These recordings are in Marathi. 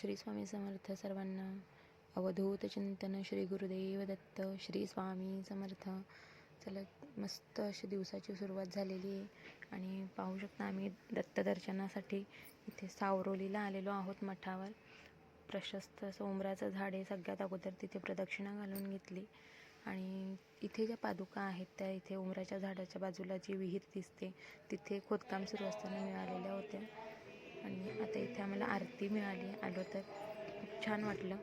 श्री स्वामी समर्थ सर्वांना अवधूत चिंतन श्री गुरुदेव दत्त श्री स्वामी समर्थ. चला मस्त अशी दिवसाची सुरुवात झालेली आहे. आणि पाहू शकता आम्ही दत्तदर्शनासाठी इथे सावरोलीला आलेलो आहोत मठावर. प्रशस्त असं उमराचं झाड आहे. सगळ्यात अगोदर तिथे प्रदक्षिणा घालून घेतली. आणि इथे ज्या पादुका आहेत त्या इथे उमराच्या झाडाच्या बाजूला जी विहीर दिसते तिथे खोदकाम सुरू असताना मिळालेल्या होत्या. आणि आता इथे आम्हाला आरती मिळाली. आलो तर खूप छान वाटलं.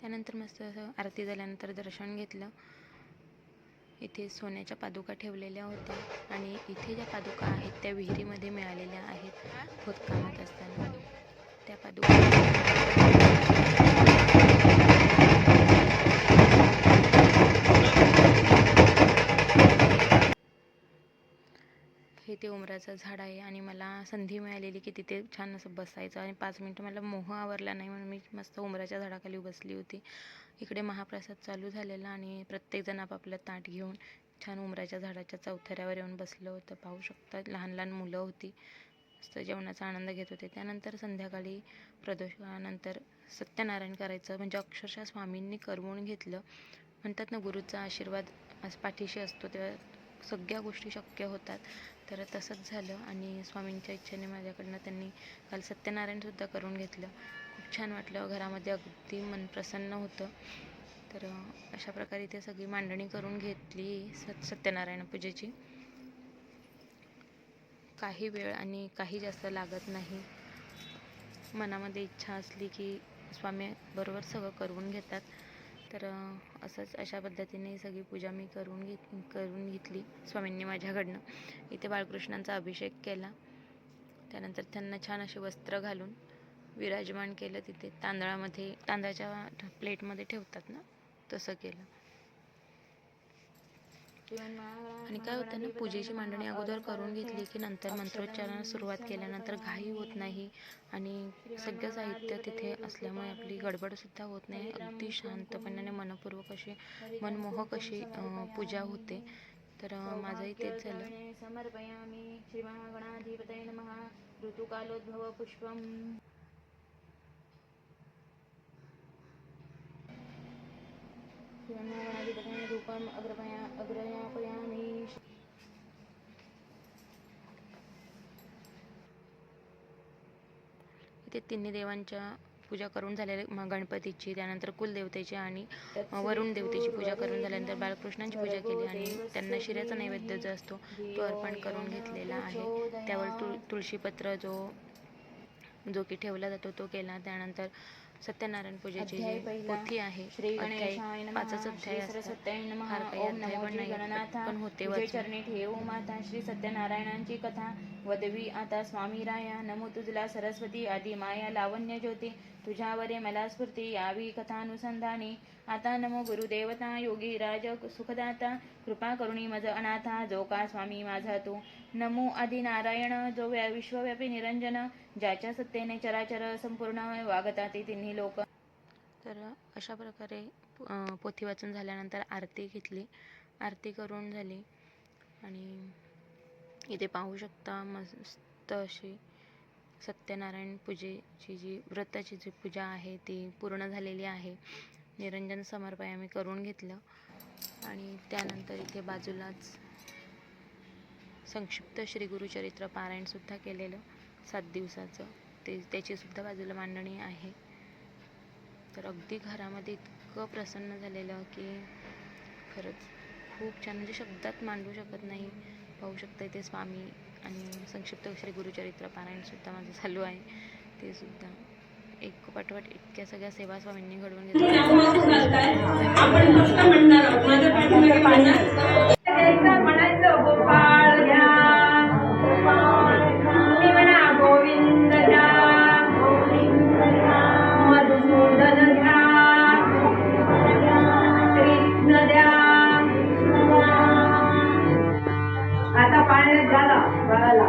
त्यानंतर मस्त असं आरती झाल्यानंतर दर्शन घेतलं. इथे सोन्याच्या पादुका ठेवलेल्या होत्या आणि इथे ज्या पादुका आहेत त्या विहिरीमध्ये मिळालेल्या आहेत. खोदकामात असताना. त्या पादुका हे ते उमराचं झाड आहे आणि मला संधी मिळालेली की तिथे छान असं बसायचं. आणि पाच मिनटं मला मोह आवरला नाही म्हणून मी मस्त उमराच्या झाडाखाली बसली होती. इकडे महाप्रसाद चालू झालेला आणि प्रत्येकजण आपापलं ताट घेऊन छान उमराच्या झाडाच्या चौथऱ्यावर येऊन बसलं होतं. पाहू शकता लहान लहान मुलं होती. मस्त जेवणाचा आनंद घेत होते. त्यानंतर संध्याकाळी प्रदोषानंतर सत्यनारायण करायचं. म्हणजे अक्षरशः स्वामींनी करवून घेतलं. म्हणतात ना गुरुचा आशीर्वाद पाठीशी असतो. तेव्हा सगळ्या गोष्टी शक्य होतात. तर तसंच झालं आणि स्वामींच्या इच्छेने माझ्याकडनं त्यांनी काल सत्यनारायणसुद्धा करून घेतलं. खूप छान वाटलं. घरामध्ये अगदी मन प्रसन्न होतं. तर अशा प्रकारे ते सगळी मांडणी करून घेतली सत सत्यनारायण पूजेची. काही वेळ आणि काही जास्त लागत नाही. मनामध्ये इच्छा असली की स्वामी बरोबर सगळं करून घेतात. तर असंच अशा पद्धतीने सगळी पूजा मी करून घेत करून घेतली स्वामींनी माझ्याकडनं. इथे बाळकृष्णांचा अभिषेक केला. त्यानंतर त्यांना छान असे वस्त्र घालून विराजमान केलं. तिथे तांदळामध्ये तांदळाच्या प्लेटमध्ये ठेवतात ना तसं केलं. आणि काय होतं ना पूजेची मांडणी अगोदर करून घेतली की नंतर मंत्रोच्चाराला सुरुवात केल्यानंतर घाई होत नाही आणि सगळं साहित्य तिथे असल्यामुळे आपली गडबडसुद्धा होत नाही. अगदी शांतपणाने मनपूर्वक अशी मनमोहक अशी पूजा होते. तर माझंही तेच झालं. श्री श्रीमहागणाधिपतये नमः. ऋतुकालोद्भव पुष्पम रूपम अग्रपया अग्रयापयामि इथे तिन्ही देवांच्या पूजा करून झालेल्या गणपतीची त्यानंतर कुलदेवतेची आणि वरुण देवतेची पूजा करून झाल्यानंतर बाळकृष्णांची पूजा केली आणि त्यांना शिऱ्याचा नैवेद्य जो असतो तो अर्पण करून घेतलेला आहे. त्यावर तुळ तुळशीपत्र जो जो की ठेवला जातो तो केला. त्यानंतर सत्यनारायण पूजेची जी. पोथी आहे श्री अध्याय पाचच अध्याय असतात पण होते. चरणी ठेवू माता सत्यनारायणांची कथा वदवी आता स्वामी राया नमो तुझला सरस्वती आदी माया लावण्य ज्योती तुझ्यावरे मला स्फूर्ती यावी कथानुसंधानी आता नमो गुरुदेवता योगी राज सुखदाता कृपा करुणी मज अनाथा जो का स्वामी माझा तू नमो आदि नारायण जो व्या विश्वव्यापी निरंजन ज्याच्या सत्तेने चराचर संपूर्ण वागता ते तिन्ही लोक. तर अशा प्रकारे पोथी वाचून झाल्यानंतर आरती घेतली. आरती करून झाली. आणि इथे पाहू शकता मस्त अशी सत्यनारायण पूजेची जी व्रताची जी पूजा आहे ती पूर्ण झालेली आहे. निरंजन समर्पय आम्ही करून घेतलं. आणि त्यानंतर इथे बाजूलाच संक्षिप्त श्री गुरुचरित्र पारायणसुद्धा केलेलं सात दिवसाचं. ते त्याचीसुद्धा बाजूला मांडणी आहे. तर अगदी घरामध्ये इतकं प्रसन्न झालेलं की खरंच खूप छान म्हणजे शब्दात मांडू शकत नाही. पाहू शकता इथे स्वामी आणि संक्षिप्त श्री गुरुचरित्र पारायणसुद्धा माझं चालू आहे. ते सुद्धा. एक पाठोपाठ इतक्या सगळ्या सेवा स्वामींनी घडवून घेतल्या. पाळण्यात झाला बाळाला